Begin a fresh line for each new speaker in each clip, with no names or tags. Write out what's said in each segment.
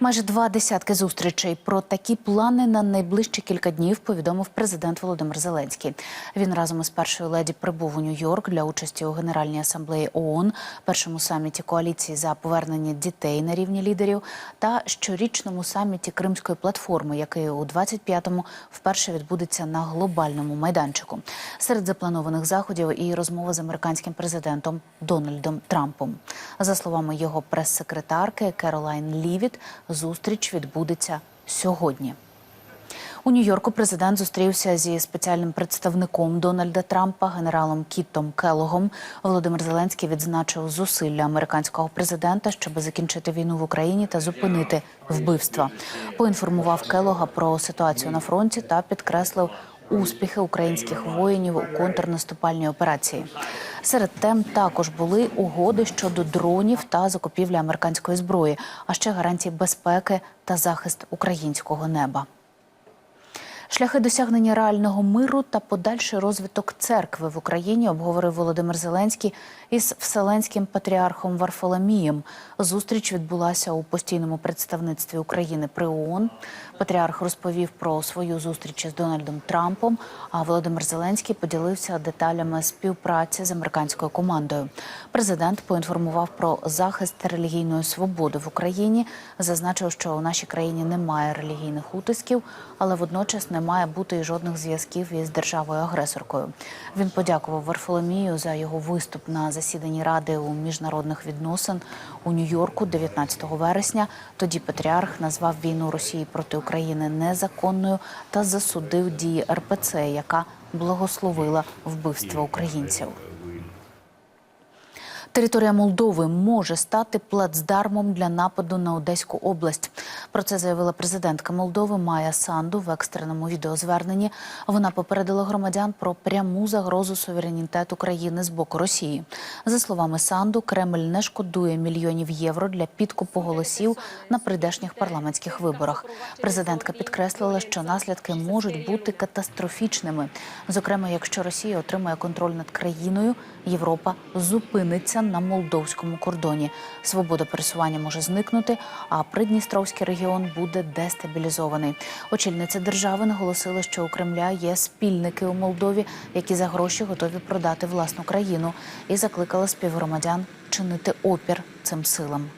Майже два десятки зустрічей про такі плани на найближчі кілька днів повідомив президент Володимир Зеленський. Він разом із першою леді прибув у Нью-Йорк для участі у Генеральній асамблеї ООН, першому саміті коаліції за повернення дітей на рівні лідерів та щорічному саміті Кримської платформи, який у 25-му вперше відбудеться на глобальному майданчику. Серед запланованих заходів і розмова з американським президентом Дональдом Трампом. За словами його прес-секретарки Керолайн Лівіт, зустріч відбудеться сьогодні. У Нью-Йорку президент зустрівся зі спеціальним представником Дональда Трампа, генералом Кітом Келогом. Володимир Зеленський відзначив зусилля американського президента, щоб закінчити війну в Україні та зупинити вбивства. Поінформував Келога про ситуацію на фронті та підкреслив успіхи українських воїнів у контрнаступальній операції. Серед тем також були угоди щодо дронів та закупівлі американської зброї, а ще гарантії безпеки та захист українського неба. Шляхи досягнення реального миру та подальший розвиток церкви в Україні обговорив Володимир Зеленський із вселенським патріархом Варфоломієм. Зустріч відбулася у постійному представництві України при ООН. Патріарх розповів про свою зустріч із Дональдом Трампом. А Володимир Зеленський поділився деталями співпраці з американською командою. Президент поінформував про захист релігійної свободи в Україні. Зазначив, що у нашій країні немає релігійних утисків, але водночас не має бути і жодних зв'язків із державою-агресоркою. Він подякував Варфоломію за його виступ на засіданні ради у міжнародних відносин у Нью-Йорку 19 вересня. Тоді патріарх назвав війну Росії проти України незаконною та засудив дії РПЦ, яка благословила вбивство українців. Територія Молдови може стати плацдармом для нападу на Одеську область. Про це заявила президентка Молдови Майя Санду в екстреному відеозверненні. Вона попередила громадян про пряму загрозу суверенітету країни з боку Росії. За словами Санду, Кремль не шкодує мільйонів євро для підкупу голосів на прийдешніх парламентських виборах. Президентка підкреслила, що наслідки можуть бути катастрофічними. Зокрема, якщо Росія отримає контроль над країною, Європа зупиниться на молдовському кордоні. Свобода пересування може зникнути, а придністровський регіон буде дестабілізований. Очільниця держави наголосила, що у Кремля є спільники у Молдові, які за гроші готові продати власну країну, і закликала співгромадян чинити опір цим силам.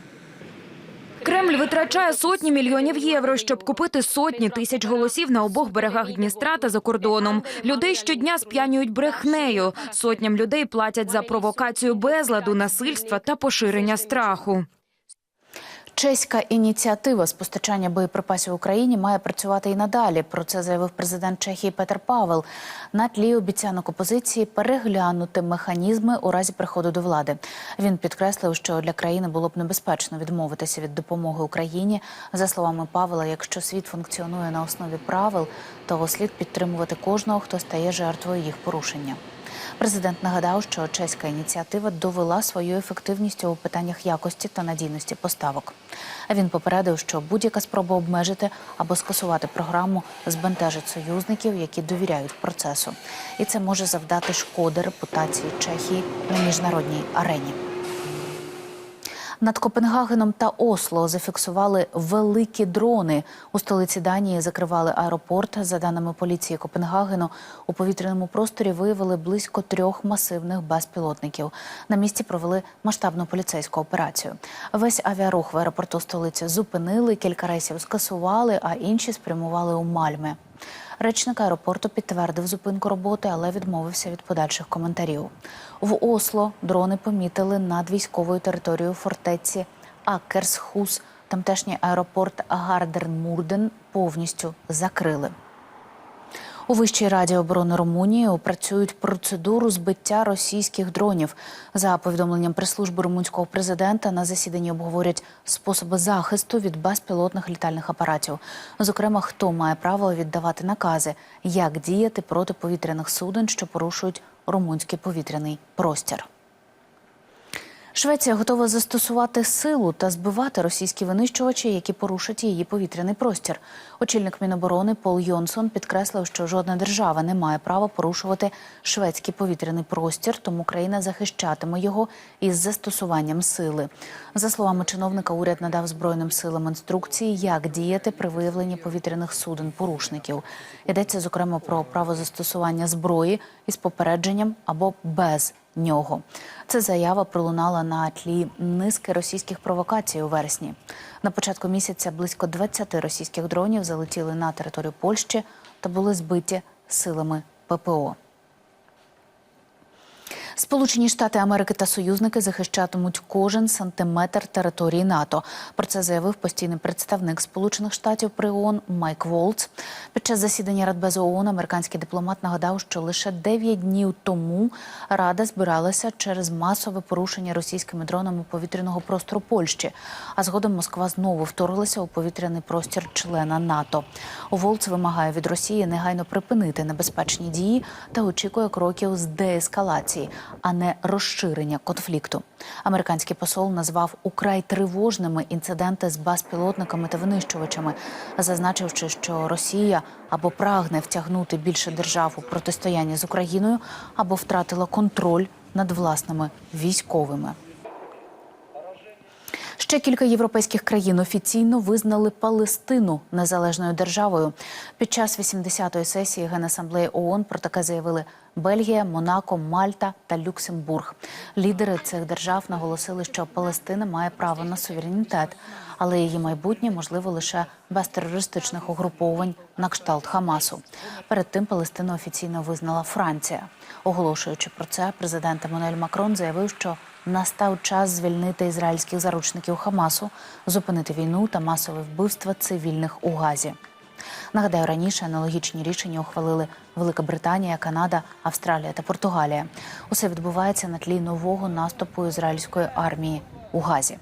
Кремль витрачає сотні мільйонів євро, щоб купити сотні тисяч голосів на обох берегах Дністра та за кордоном. Людей щодня сп'янюють брехнею. Сотням людей платять за провокацію безладу, насильства та поширення страху.
Чеська ініціатива з постачання боєприпасів Україні має працювати і надалі. Про це заявив президент Чехії Петер Павел. На тлі обіцянок опозиції переглянути механізми у разі приходу до влади. Він підкреслив, що для країни було б небезпечно відмовитися від допомоги Україні. За словами Павла, якщо світ функціонує на основі правил, то слід підтримувати кожного, хто стає жертвою їх порушення. Президент нагадав, що чеська ініціатива довела свою ефективність у питаннях якості та надійності поставок. Він попередив, що будь-яка спроба обмежити або скасувати програму збентежить союзників, які довіряють процесу, і це може завдати шкоди репутації Чехії на міжнародній арені. Над Копенгагеном та Осло зафіксували великі дрони. У столиці Данії закривали аеропорт. За даними поліції Копенгагену, у повітряному просторі виявили близько трьох масивних безпілотників. На місці провели масштабну поліцейську операцію. Весь авіарух в аеропорту столиці зупинили, кілька рейсів скасували, а інші спрямували у Мальме. Речник аеропорту підтвердив зупинку роботи, але відмовився від подальших коментарів. В Осло дрони помітили над військовою територією фортеці Акерсхус. Тамтешній аеропорт Гардернмурден повністю закрили. У Вищій раді оборони Румунії опрацюють процедуру збиття російських дронів. За повідомленням прес-служби румунського президента на засіданні обговорять способи захисту від безпілотних літальних апаратів. Зокрема, хто має право віддавати накази, як діяти проти повітряних суден, що порушують румунський повітряний простір. Швеція готова застосувати силу та збивати російські винищувачі, які порушать її повітряний простір. Очільник Міноборони Пол Йонсон підкреслив, що жодна держава не має права порушувати шведський повітряний простір, тому країна захищатиме його із застосуванням сили. За словами чиновника, уряд надав збройним силам інструкції, як діяти при виявленні повітряних суден порушників. Йдеться зокрема про право застосування зброї із попередженням або без нього. Це заява пролунала на тлі низки російських провокацій у вересні. На початку місяця близько 20 російських дронів залетіли на територію Польщі та були збиті силами ППО. Сполучені Штати Америки та союзники захищатимуть кожен сантиметр території НАТО. Про це заявив постійний представник Сполучених Штатів при ООН Майк Волц. Під час засідання Радбезу ООН американський дипломат нагадав, що лише 9 днів тому Рада збиралася через масове порушення російськими дронами повітряного простору Польщі. А згодом Москва знову вторглася у повітряний простір члена НАТО. Волц вимагає від Росії негайно припинити небезпечні дії та очікує кроків з деескалації, а не розширення конфлікту. Американський посол назвав украй тривожними інциденти з безпілотниками та винищувачами, зазначивши, що Росія або прагне втягнути більше держав у протистояння з Україною, або втратила контроль над власними військовими. Ще кілька європейських країн офіційно визнали Палестину незалежною державою. Під час 80-ї сесії Генасамблеї ООН про таке заявили Бельгія, Монако, Мальта та Люксембург. Лідери цих держав наголосили, що Палестина має право на суверенітет, але її майбутнє можливо лише без терористичних угруповань на кшталт Хамасу. Перед тим Палестину офіційно визнала Франція. Оголошуючи про це, президент Еммануель Макрон заявив, що настав час звільнити ізраїльських заручників Хамасу, зупинити війну та масове вбивства цивільних у Газі. Нагадаю, раніше аналогічні рішення ухвалили Велика Британія, Канада, Австралія та Португалія. Усе відбувається на тлі нового наступу ізраїльської армії у Газі.